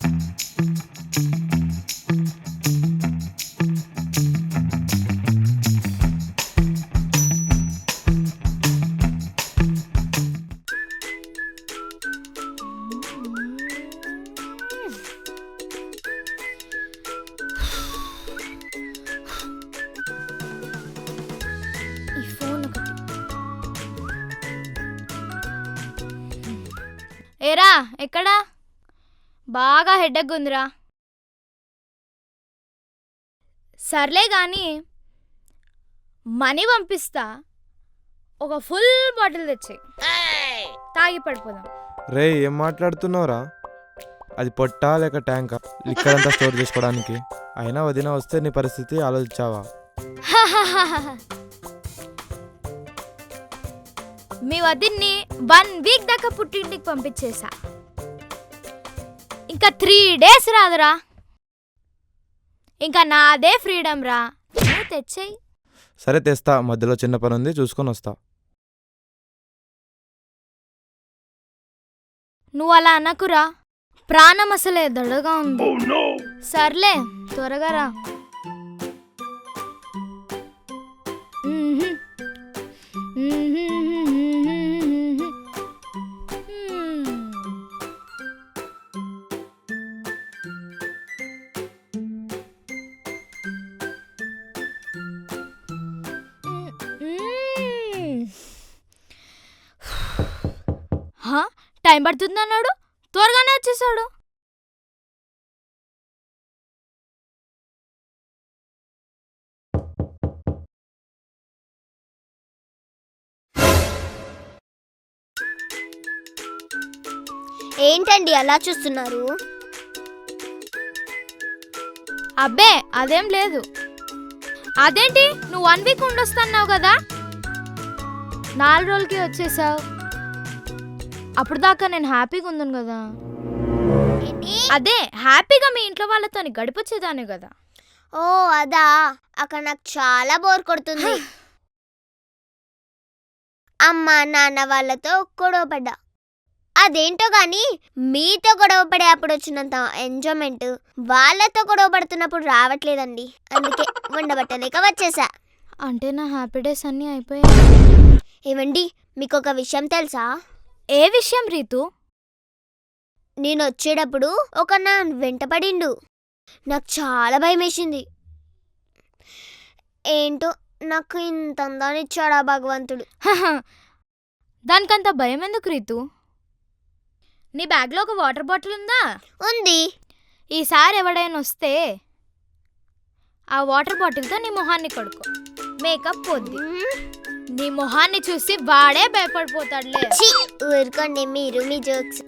ఈ ఫోన్ ఒకటి. ఏరా ఎక్కడా? బాగా హెడ్ఎక్ ఉందిరా. సర్లే కానీ మనీ పంపిస్తా. ఒక ఫుల్ బాటిల్ తెచ్చాయి. తాగి పడిపోదాం. రే ఏం మాట్లాడుతున్నావురా? అది పొట్టా లేక ట్యాంకా? లిక్కర్ అంతా స్టోర్ చేసుకోవడానికి. అయినా వదిన వస్తే నీ పరిస్థితి ఆలోచించావా? మీ వదిన్ని వన్ వీక్ దాకా పుట్టింటికి పంపించేసా. ఇంకా త్రీ డేస్ రాదురా. ఇంకా నాదే ఫ్రీడమ్ రా. నువ్వు తెచ్చేయి. సరే తెస్తా. మధ్యలో చిన్న పని ఉంది చూసుకొని వస్తా. నువ్వు అలా అనకురా. ప్రాణం అసలే దడగా ఉంది. సర్లే త్వరగా రా. టైం పడుతుంది అన్నాడు? త్వరగానే వచ్చేసాడు. ఏంటండి అలా చూస్తున్నారు? అబ్బే అదేం లేదు. అదేంటి? నువ్వు వన్ వీక్ ఉండొస్తున్నావు కదా? నాలుగు రోజులకి వచ్చేసావు. అప్పుడు దాకా నేను హ్యాపీగా ఉందని కదా. అదే హ్యాపీగా మీ ఇంట్లో వాళ్ళతో గడిపొచ్చేదాన్ని కదా. ఓ అదా. అక్కడ నాకు చాలా బోర్ కొడుతుంది. అమ్మ నాన్న వాళ్ళతో గొడవ పడ్డా. అదేంటో గాని మీతో గొడవ పడే అప్పుడు వచ్చినంత ఎంజాయ్మెంట్ వాళ్ళతో గొడవ పడుతున్నప్పుడు రావట్లేదండి. అందుకే ఉండబట్టలేక వచ్చేసా. అంటే నా హ్యాపీ డేస్ అన్నీ అయిపోయాయి. ఏవండి మీకు ఒక విషయం తెలుసా? ఏ విషయం రీతు? నేను వచ్చేటప్పుడు ఒక నా వెంటపడిండు నాకు చాలా భయం వేసింది ఏంటో నాకు ఇంత అందాన్ని ఇచ్చాడా భగవంతుడు. దానికంత భయం ఎందుకు రీతు? నీ బ్యాగ్లో ఒక వాటర్ బాటిల్ ఉందా? ఉంది. ఈసారి ఎవడైనా వస్తే ఆ వాటర్ బాటిల్తో నీ మొహాన్ని కొడుకో మేకప్ పోద్ది. నీ మొహాన్ని చూసి వాడే భయపడిపోతాడులే. ఛీ, ఊరుకోండి మీరు మీ జోక్స్.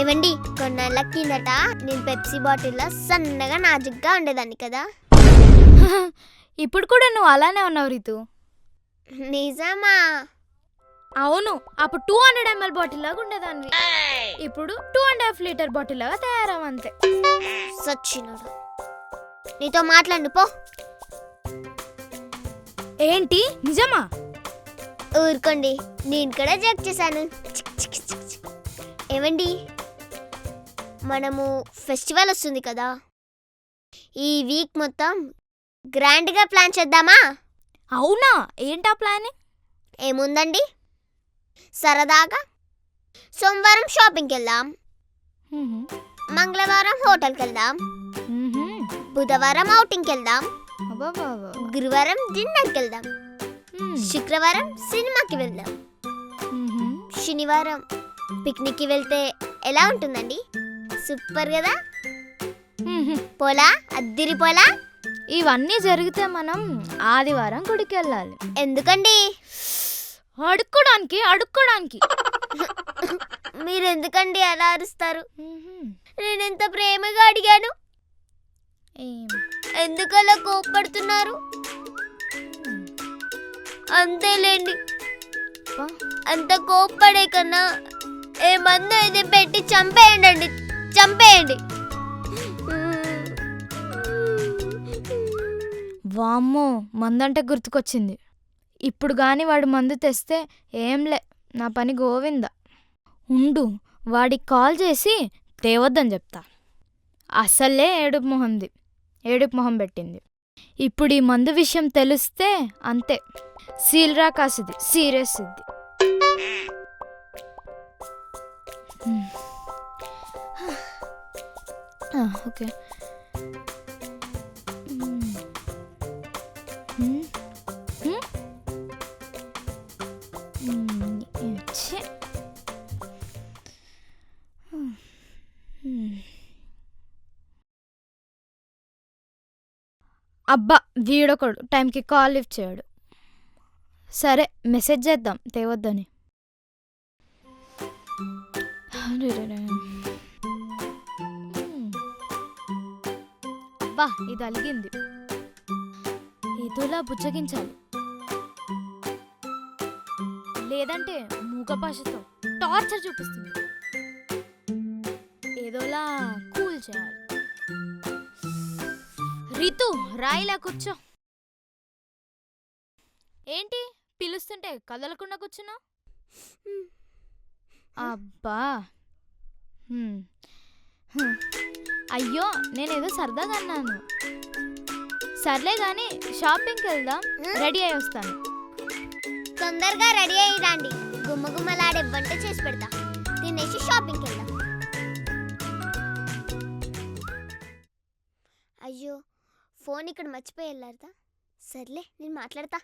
ఏవండి కొన్నేళ్ళ కిందట నేను పెప్సీ బాటిల్లో సన్నగా నాజుగ్గా ఉండేదాన్ని కదా? ఇప్పుడు కూడా నువ్వు అలానే ఉన్నావు రీతు. నిజమా? అవును అప్పుడు టూ హండ్రెడ్ ఎంఎల్ బాటిల్ లాగా ఉండేదాన్ని. ఇప్పుడు two and half litre bottle లాగా తయారవు అంతే సచ్చినోడు. నీతో మాట్లాడు పో. ఏంటి? నిజమా? ఊరుకోండి నేను కూడా జోక్ చేశాను. ఏవండి మనము ఫెస్టివల్ వస్తుంది కదా. ఈ వీక్ మొత్తం గ్రాండ్గా ప్లాన్ చేద్దామా? అవునా? ఏంటా ప్లాన్? ఏముందండి? సరదాగా సోమవారం షాపింగ్కి వెళ్దాం. మంగళవారం హోటల్కి వెళ్దాం. బుధవారం అవుటింగ్కి వెళ్దాం. గురువారం డిన్నర్కి వెళ్దాం. శుక్రవారం సినిమాకి వెళ్దాం. శనివారం పిక్నిక్కి వెళ్తే ఎలా ఉంటుందండి? సూపర్ కదా? పోలా? అద్దిరి పోలా? ఇవన్నీ జరిగితే మనం ఆదివారం గుడికి వెళ్ళాలి. ఎందుకండి? అడుక్కోడానికి అడుక్కోడానికి. మీరు ఎందుకండి అలా అరుస్తారు? నేను ఎంత ప్రేమగా అడిగాను? ఏం? ఎందుకు అలా కోప్పడుతున్నారు? అంతేలేండి. అంత కోప్పడే కన్నా ఏ మందు ఇది పెట్టి చంపేయండి చంపేయండి. వామ్మో మందంటే గుర్తుకొచ్చింది. ఇప్పుడు గాని వాడు మందు తెస్తే ఏంలే నా పని గోవింద. ఉండు వాడికి కాల్ చేసి తేవద్దని చెప్తా. అసలే ఏడుపు మొహంది. ఏడుపు మొహం పెట్టింది. ఇప్పుడు ఈ మందు విషయం తెలిస్తే అంతే. సీల్రా కాసిది సీరియస్ ఇది ఓకే. అబ్బా వీడొకడు. టైంకి కాల్ లిఫ్ట్ చేయడు. సరే మెసేజ్ చేద్దాం. తేవద్దని. అబ్బా ఇది అలిగింది. ఏదోలా బుచ్చగించాలి లేదంటే మూగ భాషతో టార్చర్ చూపిస్తుంది. ఏదోలా కూల్ చేయాలి. రితు రాయిలా కూర్చో. ఏంటి? పిలుస్తుంటే కదలకుండా కూర్చున్నా అబ్బా. అయ్యో నేనేదో సరదాగా అన్నాను. సర్లే గాని షాపింగ్కి వెళ్దాం. రెడీ అయి వస్తాను. తొందరగా రెడీ అయ్యి రండి. గుమ్మ గుమ్మలాడే వంట చేసి పెడతా. తినేసి షాపింగ్కి వెళ్దాం. అయ్యో ఫోన్ ఇక్కడ మర్చిపోయి వెళ్ళారదా? సర్లే నేను మాట్లాడతా.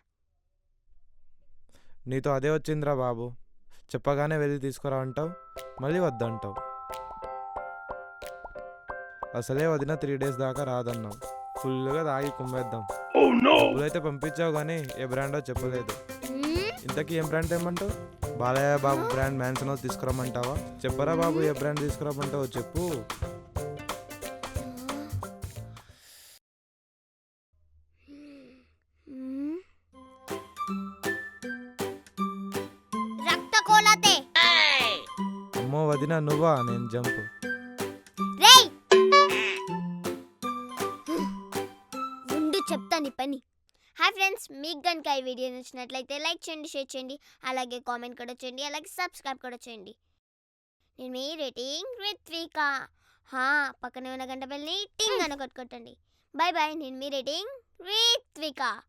నీతో అదే వచ్చిందిరా బాబు. చెప్పగానే వెళ్ళి తీసుకురా అంటావు మళ్ళీ వద్దంటావు. అసలే వదిన త్రీ డేస్ దాకా రాదన్నావు. ఫుల్గా తాగి కుమ్మేద్దాం. డబ్బులైతే పంపించావు కానీ ఏ బ్రాండో చెప్పలేదు. మ్మ్. ఇంతకీ ఏం బ్రాండ్ ఏమంటావు బాలయ్య బాబు బ్రాండ్ మ్యాన్సన్ తీసుకురమ్మంటావా? చెప్పరా బాబు ఏ బ్రాండ్ తీసుకురమ్మంటావో చెప్పు. వదిన నువ్వా? నేను జంప్. రేయ్! ఉండు పని. హాయ్ ఫ్రెండ్స్ మీకు కనుక ఈ వీడియో నచ్చినట్లయితే లైక్ చేయండి షేర్ చేయండి అలాగే కామెంట్ కూడా చేయండి అలాగే సబ్స్క్రైబ్ కూడా చేయండి. నేను మీ రేటింగ్ రిత్విక. హా పక్కనే ఉన్న గంట బెల్ని టింగ్ అని కొట్టుకోటండి బాయ్ బాయ్ నేను మీ రేటింగ్ రిత్విక.